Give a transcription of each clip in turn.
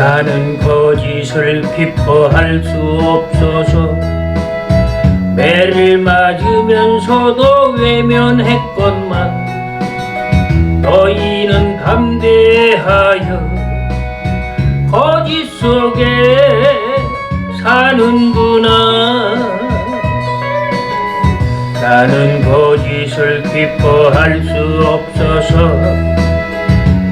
나는 거짓을 기뻐할 수 없어서 매를 맞으면서도 외면했건만 너희는 담대하여 거짓 속에 사는구나. 나는 거짓을 기뻐할 수 없어서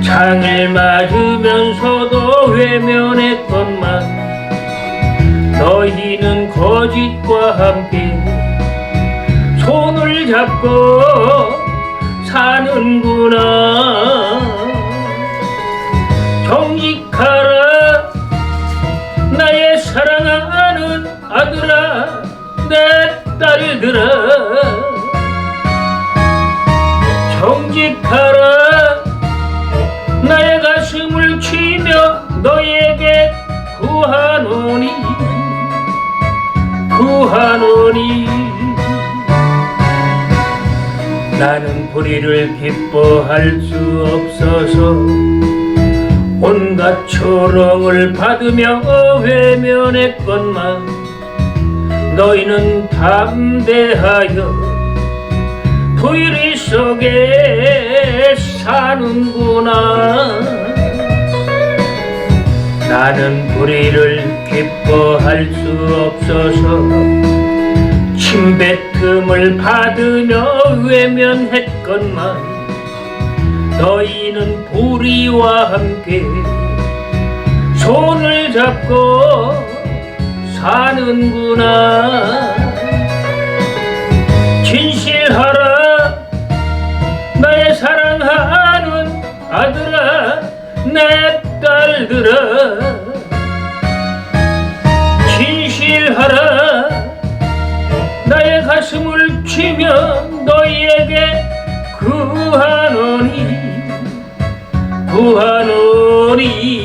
창을 맞으면서도 외면했건만 너희는 거짓과 함께 손을 잡고 사는구나. 정직하라 나의 사랑하는 아들아 내 딸들아. 정직하라 구하노니 나는 불의를 기뻐할 수 없어서 온갖 초롱을 받으며 외면했건만 너희는 담대하여 불의 속에 사는구나. 나는 불의를 기뻐할 수 없어서 침뱉음을 받으며 외면했건만 너희는 불의와 함께 손을 잡고 사는구나. 진실하라 나의 사랑하는 아들아 내 딸들아 하라. 나의 가슴을 치며 너희에게 구하노니 구하노니